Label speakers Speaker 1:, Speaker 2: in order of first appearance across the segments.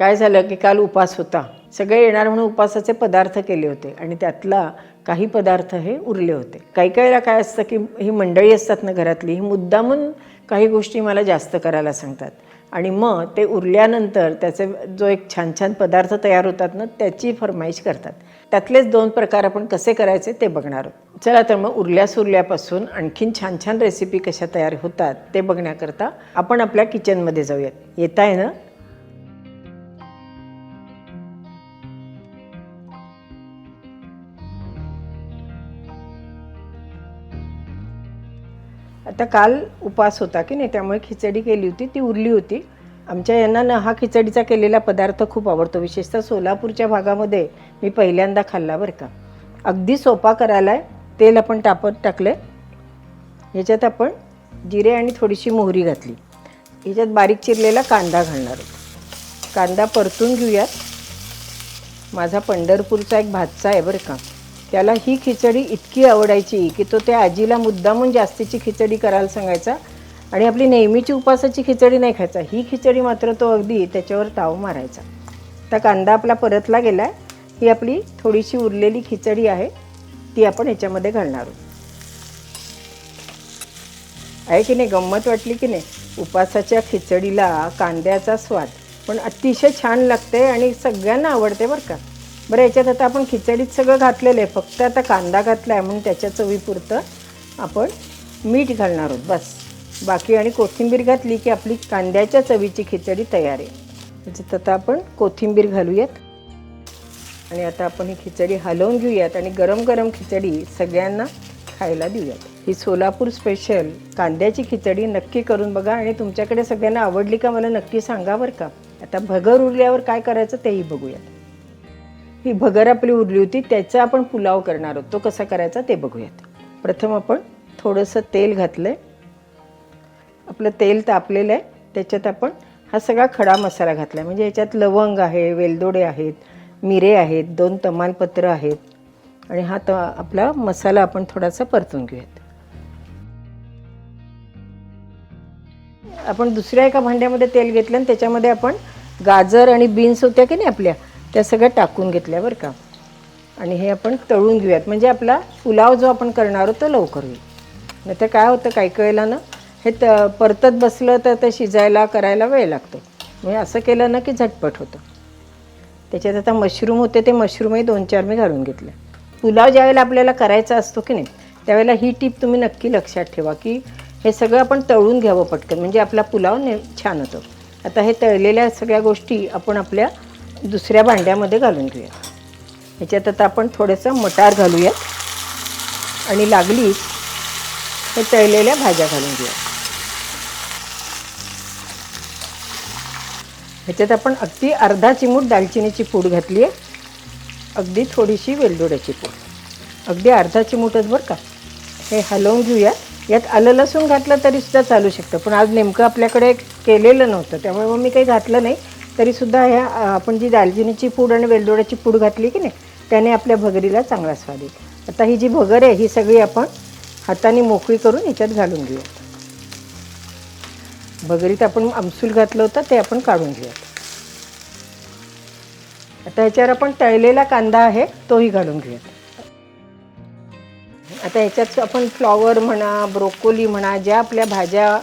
Speaker 1: काय झालं की काल उपास होता. सगळे येणार म्हणून उपासाचे पदार्थ केले होते आणि त्यातला काही पदार्थ हे उरले होते. काही काहीला काय असतं की ही मंडळी असतात ना घरातली ही मुद्दामून काही गोष्टी मला जास्त करायला सांगतात. आणि मग ते उरल्यानंतर त्याचे जो एक छान छान पदार्थ तयार होतात ना त्याची फरमाईश करतात. त्यातलेच दोन प्रकार आपण कसे करायचे ते बघणार आहोत. चला तर मग उरल्या सुरल्यापासून आणखीन छान छान रेसिपी कशा तयार होतात ते बघण्याकरता आपण आपल्या किचनमध्ये जाऊयात. येत आहे ना? आता काल उपास होता की नाही त्यामुळे खिचडी केली होती ती उरली होती. आमच्या यांना ना हा खिचडीचा केलेला पदार्थ खूप आवडतो. विशेषतः सोलापूरच्या भागामध्ये मी पहिल्यांदा खाल्ला बरं का. अगदी सोपा करायला आहे तेल आपण टापत टाकले ह्याच्यात आपण जिरे आणि थोडीशी मोहरी घातली. ह्याच्यात बारीक चिरलेला कांदा घालणार कांदा परतून घेऊयात. माझा पंढरपूरचा एक भातचा आहे बरं का. त्याला ही खिचडी इतकी आवडायची की तो त्या आजीला मुद्दामून जास्तीची खिचडी करायला सांगायचा आणि आपली नेहमीची उपासाची खिचडी नाही खायचा. ही खिचडी मात्र तो अगदी त्याच्यावर ताव मारायचा. आता कांदा आपला परतला गेला आहे ही आपली थोडीशी उरलेली खिचडी आहे. ती आपण ह्याच्यामध्ये घालणार आहोत. आहे की नाही? गंमत वाटली की नाही? उपासाच्या खिचडीला कांद्याचा स्वाद. पण अतिशय छान लागते आणि सगळ्यांना आवडते बरं का? बरं याच्यात आता आपण खिचडीत सगळं घातलेलं आहे. फक्त आता कांदा घातला आहे म्हणून त्याच्या चवीपुरतं आपण मीठ घालणार आहोत. बस. बाकी आणि कोथिंबीर घातली की आपली कांद्याच्या चवीची खिचडी तयार आहे. त्याच्यात आता आपण कोथिंबीर घालूयात. आणि आता आपण ही खिचडी हलवून घेऊयात आणि गरम गरम खिचडी सगळ्यांना खायला देऊयात. ही सोलापूर स्पेशल कांद्याची खिचडी नक्की करून बघा आणि तुमच्याकडे सगळ्यांना आवडली का मला नक्की सांगा बरं का. आता भगर उरल्यावर काय करायचं तेही बघूयात. ही भगर आपली उरली होती त्याचा आपण पुलाव करणार आहोत. तो कसा करायचा ते बघूयात. प्रथम आपण थोडंसं तेल घातलं आहे आपलं तेल तापलेलं आहे. त्याच्यात आपण हा सगळा खडा मसाला घातला आहे म्हणजे याच्यात लवंग आहे वेलदोडे आहेत मिरे आहेत दोन तमालपत्र आहेत. आणि हा त आपला मसाला आपण थोडासा परतून घेऊयात. आपण दुसऱ्या एका भांड्यामध्ये तेल घेतलं आणि त्याच्यामध्ये आपण गाजर आणि बीन्स होत्या की नाही आपल्या त्या सगळ्या टाकून घेतल्या बरं का. आणि हे आपण तळून घेऊयात. म्हणजे आपला पुलाव जो आपण करणार आहोत तो लवकर होईल. नाही तर काय होतं काही वेळेला ना. हे त परतत बसलं तर ते शिजायला करायला वेळ लागतो. म्हणजे असं केलं ना की झटपट होतं. त्याच्यात आता मशरूम होते ते मशरूमही दोन चार मी घालून घेतले. पुलाव ज्यावेळेला आपल्याला करायचा असतो की नाही त्यावेळेला ही टीप तुम्ही नक्की लक्षात ठेवा की हे सगळं आपण तळून घ्यावं पटकन. म्हणजे आपला पुलाव ने छान होतो. आता हे तळलेल्या सगळ्या गोष्टी आपण आपल्या दुसऱ्या भांड्यामध्ये घालून घेऊया. ह्याच्यात आता आपण थोडंसं मटार घालूयात. आणि लागलीच हे तळलेल्या भाज्या घालून घेऊया. ह्याच्यात आपण अगदी अर्धा चिमूट दालचिनीची पूड घातली आहे अगदी थोडीशी वेलदोड्याची पूड. अगदी अर्धा चिमूटच बरं का. हे हलवून घेऊया. यात आलं लसूण घातलं तरी सुद्धा चालू शकतं. पण आज नेमकं आपल्याकडे केलेलं नव्हतं. त्यामुळे मग मी काही घातलं नाही. तरीसुद्धा ह्या आपण जी दालचिनीची पूड आणि वेलदोड्याची पूड घातली की नाही त्याने आपल्या भगरीला चांगला स्वाद येईल आता ही जी भगर आहे ही सगळी आपण हाताने मोकळी करून ह्याच्यात घालून घेऊयात. भगरीत आपण आमसूल घातलं होतं ते आपण काढून घेऊयात. आता ह्याच्यावर आपण तळलेला कांदा आहे तोही घालून घेऊयात. आता ह्याच्यात आपण फ्लॉवर म्हणा ब्रोकोली म्हणा ज्या आपल्या भाज्या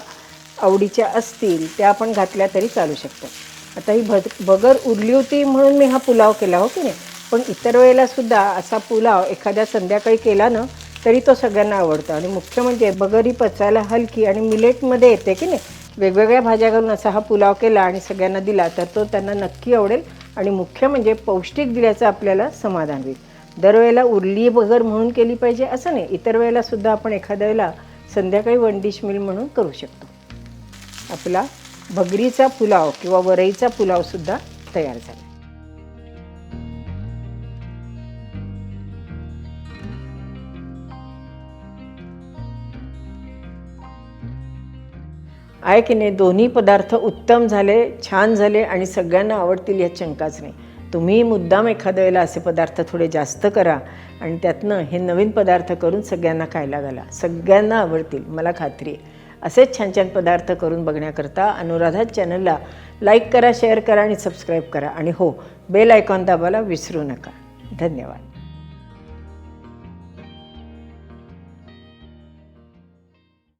Speaker 1: आवडीच्या असतील त्या आपण घातल्या तरी चालू शकतात. आता ही भग बगर उरली होती म्हणून मी हा पुलाव केला हो की नाही? पण इतर वेळेला सुद्धा असा पुलाव एखाद्या संध्याकाळी केला ना तरी तो सगळ्यांना आवडतो. आणि मुख्य म्हणजे बगर ही पचायला हलकी आणि मिलेटमध्ये येते की नाही? वेगवेगळ्या भाज्या घालून असा हा पुलाव केला आणि सगळ्यांना दिला तर तो त्यांना नक्की आवडेल आणि मुख्य म्हणजे पौष्टिक दिल्याचं आपल्याला समाधान होईल. दरवेळेला उरली बगर म्हणून केली पाहिजे असं नाही इतर वेळेला सुद्धा आपण एखाद्या वेळेला संध्याकाळी वन डिश मिल म्हणून करू शकतो. आपला भगरीचा पुलाव किंवा वरईचा पुलावसुद्धा तयार झाला. आहे की नाही दोन्ही पदार्थ उत्तम झाले छान झाले आणि सगळ्यांना आवडतील यात शंकाच नाही तुम्ही मुद्दाम एखाद्या वेळेला असे पदार्थ थोडे जास्त करा आणि त्यातनं हे नवीन पदार्थ करून सगळ्यांना खायला घाला. सगळ्यांना आवडतील मला खात्री आहे. असेच छान छान पदार्थ करून बघण्याकरता अनुराधा चॅनलला लाईक करा शेअर करा आणि सबस्क्राईब करा. आणि हो बेल आयकॉन दाबायला विसरू नका. धन्यवाद.